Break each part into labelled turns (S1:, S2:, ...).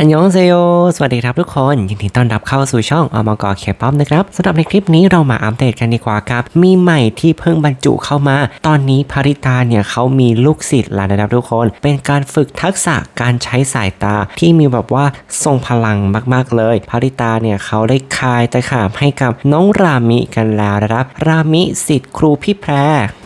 S1: อันยองเซโย สวัสดีครับทุกคนยินดีต้อนรับเข้าสู่ช่องอมกเคป๊อปนะครับสำหรับในคลิปนี้เรามาอัปเดตกันดีกว่าครับ มีใหม่ที่เพิ่งบรรจุเข้ามา ตอนนี้ภริตาเนี่ยเขามีลูกศิษย์แล้วนะครับทุกคน เป็นการฝึกทักษะการใช้สายตาที่มีแบบว่าทรงพลังมากๆเลยภริตาเนี่ยเขาได้คายตะขาบให้กับน้องรามิกันแล้วนะครับ รามิศิษย์ครูพี่แพร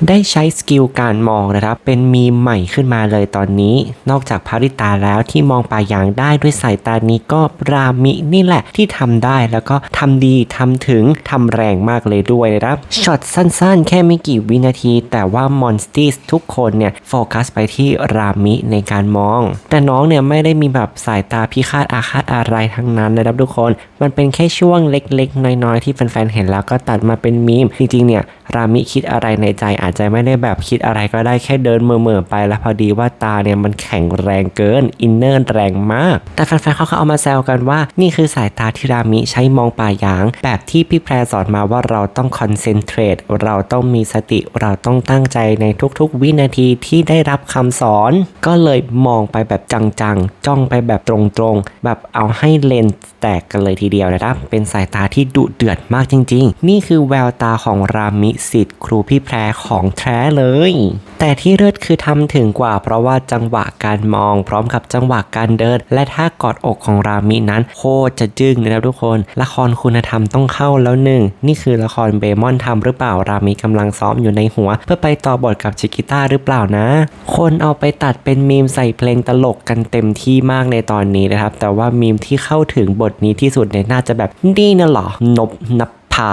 S1: ได้ใช้สกิลการมองนะครับเป็นมีใหม่ขึ้นมาเลยตอนนี้ นอกจากภริตาแล้วที่มองป่ายางได้ด้วยสายตานี้ก็รามินี่แหละที่ทำได้แล้วก็ทำดีทำถึงทำแรงมากเลยด้วยนะครับช็อตสั้นๆ แค่ไม่กี่วินาที แต่ว่ามอนสติสทุกคนเนี่ยโฟกัสไปที่รามิในการมอง แต่น้องเนี่ยไม่ได้มีแบบสายตาพิฆาตอาฆาตอะไรทั้งนั้นนะครับทุกคน มันเป็นแค่ช่วงเล็กๆ น้อยๆ ที่แฟนๆเห็นแล้วก็ตัดมาเป็นมีม จริงๆเนี่ยรามิคิดอะไรในใจอาจจะไม่ได้แบบคิดอะไรก็ได้แค่เดินเมื่อๆไป แล้วพอดีว่าตาเนี่ยมันแข็งแรงเกินอินเนอร์แรงมาก แต่แแฟนๆเขาก็เอามาแซวกันว่า นี่คือสายตาที่รามิใช้มองป่ายาง แบบที่พี่แพรสอนมาว่าเราต้องคอนเซนเทรตเราต้องมีสติเราต้องตั้งใจในทุกๆ วินาทีที่ได้รับคำสอน ก็เลยมองไปแบบจังๆ จ้องไปแบบตรงๆ แบบเอาให้เลนส์แตกกันเลยทีเดียวนะครับ เป็นสายตาที่ดุเดือดมากจริง ๆ นี่คือแววตาของรามิสิทธิ์ครูพี่แพรของแท้เลย แต่ที่เลิศคือทำถึงกว่า เพราะว่าจังหวะการมอง พร้อมกับจังหวะการเดิน และท่ากอดอกของรามินั้น โคตรจะจึ้งนะครับทุกคน ละครคุณธรรมต้องเข้าแล้วหนึ่งนี่คือละครเบมอนทำหรือเปล่ารามิกำลังซ้อมอยู่ในหัว เพื่อไปต่อบทกับชิกิต้าหรือเปล่านะ คนเอาไปตัดเป็นมีมใส่เพลงตลกกันเต็มที่มากในตอนนี้นะครับ แต่ว่ามีมที่เข้าถึงบทนี้ที่สุดเนี่ยน่าจะแบบนี่นะหรอนบนับพา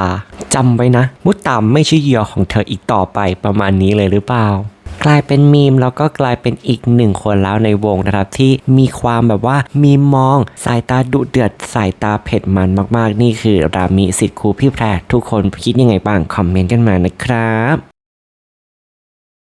S1: จำไว้นะ มุตตามไม่ใช่เหยื่อของเธออีกต่อไปประมาณนี้เลยหรือเปล่า กลายเป็นมีมแล้วก็กลายเป็นอีกหนึ่งคนแล้วในวงนะครับที่มีความแบบว่ามีมองสายตาดุเดือดสายตาเผ็ดมันมากๆ นี่คือรามิสิทธิ์ครูพี่แพรทุกคนคิดยังไงบ้างคอมเมนต์กันมานะครับ